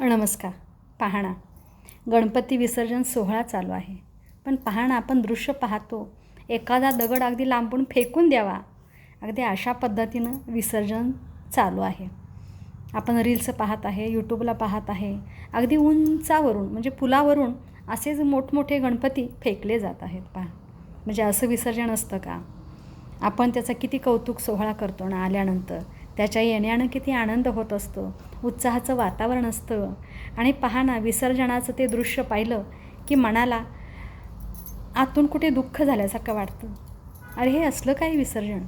नमस्कार. पाहणा गणपती विसर्जन सोहळा चालू आहे. पण पाहणा आपण दृश्य पाहतो एखादा दगड अगदी लांबून फेकून द्यावा. अगदी अशा पद्धतीनं विसर्जन चालू आहे. आपण रील्स पाहत आहे यूट्यूबला पाहत आहे. अगदी उंचावरून म्हणजे पुलावरून असेच मोठमोठे गणपती फेकले जात आहेत पहा. म्हणजे असं विसर्जन असतं का? आपण त्याचा किती कौतुक सोहळा करतो ना आल्यानंतर. त्याच्या येण्यानं किती आनंद होत असतो उत्साहाचं वातावरण असतं. आणि पहा ना विसर्जनाचं ते दृश्य पाहिलं की मनाला आतून कुठे दुःख झाल्यासारखं वाटतं. अरे हे असलं काही विसर्जन?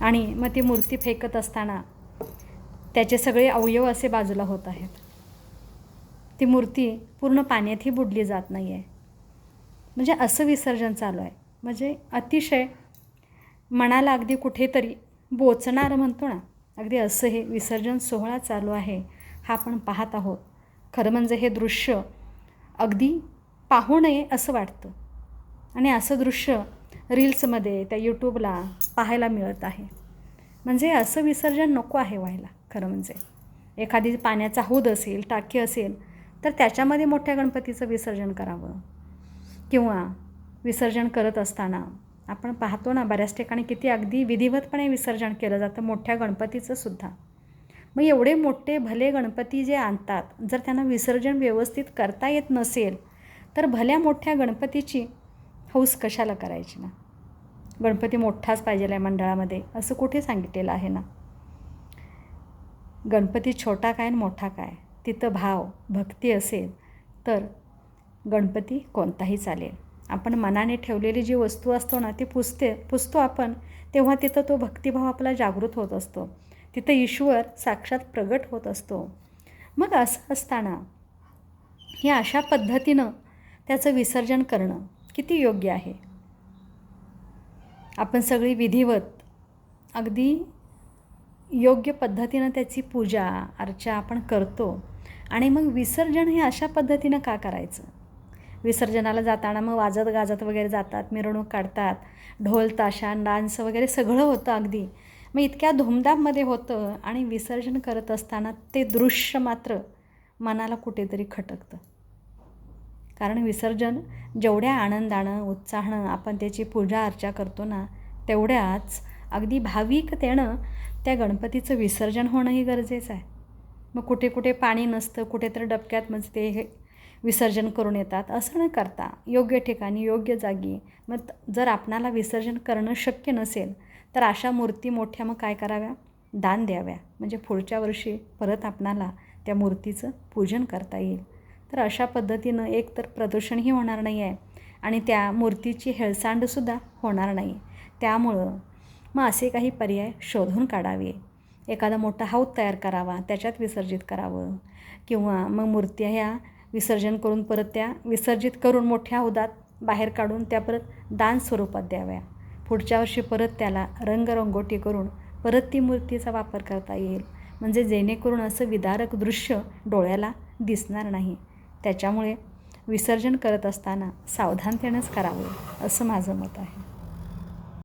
आणि मग ती मूर्ती फेकत असताना त्याचे सगळे अवयव असे बाजूला होत आहेत. ती मूर्ती पूर्ण पाण्यातही बुडली जात नाही आहे म्हणजे असं विसर्जन चालू आहे. म्हणजे अतिशय मनाला अगदी कुठेतरी बोचणारं म्हणतो ना अगदी असं हे विसर्जन सोहळा चालू आहे हा आपण पाहत आहोत. खरं म्हणजे हे दृश्य अगदी पाहू नये असं वाटतं. आणि असं दृश्य रील्समध्ये त्या यूट्यूबला पाहायला मिळत आहे. म्हणजे असं विसर्जन नको आहे व्हायला खरं म्हणजे. एखादी पाण्याचा हौद असेल टाकी असेल तर त्याच्यामध्ये मोठ्या गणपतीचं विसर्जन करावं. किंवा विसर्जन करत असताना आपण पाहतो ना बऱ्याच ठिकाणी किती अगदी विधिवतपणे विसर्जन केलं जातं मोठ्या गणपतीचं सुद्धा. मग एवढे मोठे भले गणपती जे आणतात जर त्यांना विसर्जन व्यवस्थित करता येत नसेल तर भल्या मोठ्या गणपतीची हौस कशाला करायची ना? गणपती मोठाच पाहिजे आहे मंडळामध्ये असं कुठे सांगितलेलं आहे ना? गणपती छोटा काय आणि मोठा काय? तिथं भाव भक्ती असेल तर गणपती कोणताही चालेल. आपण मनाने ठेवलेली जी वस्तू असतो ना ती पुसते पुसतो आपण तेव्हा तिथं तो भक्तिभाव आपला जागृत होत असतो. तिथं ईश्वर साक्षात प्रगट होत असतो. मग असं असताना हे अशा पद्धतीनं त्याचं विसर्जन करणं किती योग्य आहे? आपण सगळी विधिवत अगदी योग्य पद्धतीनं त्याची पूजा अर्चा आपण करतो. आणि मग विसर्जन हे अशा पद्धतीनं का करायचं? विसर्जनाला जाताना मग वाजत गाजत वगैरे जातात मिरवणूक काढतात ढोल ताशा डान्स वगैरे सगळं होतं अगदी. मग इतक्या धुमधाममध्ये होतं आणि विसर्जन करत असताना ते दृश्य मात्र मनाला कुठेतरी खटकतं. कारण विसर्जन जेवढ्या आनंदानं उत्साहानं आपण त्याची पूजा अर्चा करतो ना तेवढ्याच अगदी भाविकतेनं त्या गणपतीचं विसर्जन होणंही गरजेचं आहे. मग कुठे कुठे पाणी नसतं कुठेतरी डबक्यात मजते ते हे विसर्जन करून येतात. असं न करता योग्य ठिकाणी योग्य जागी मग जर आपणाला विसर्जन करणं शक्य नसेल तर अशा मूर्ती मोठ्या मग काय कराव्या? दान द्याव्या. म्हणजे पुढच्या वर्षी परत आपणाला त्या मूर्तीचं पूजन करता येईल. तर अशा पद्धतीनं एक तर प्रदूषणही होणार नाही आहे आणि त्या मूर्तीची हेळसांडसुद्धा होणार नाही. त्यामुळं मग असे काही पर्याय शोधून काढावे. एखादा मोठा हौद तयार करावा त्याच्यात विसर्जित करावं. किंवा मग मूर्त्या ह्या विसर्जन करून परत त्या विसर्जित करून मोठ्या हौदात बाहेर काढून त्या परत दान स्वरूपात द्याव्या. पुढच्या वर्षी परत त्याला रंगरंगोटी करून परत ती मूर्तीचा वापर करता येईल. म्हणजे जेणेकरून असं विदारक दृश्य डोळ्याला दिसणार नाही. त्याच्यामुळे विसर्जन करत असताना सावधानतेनंच करावं असं माझं मत आहे.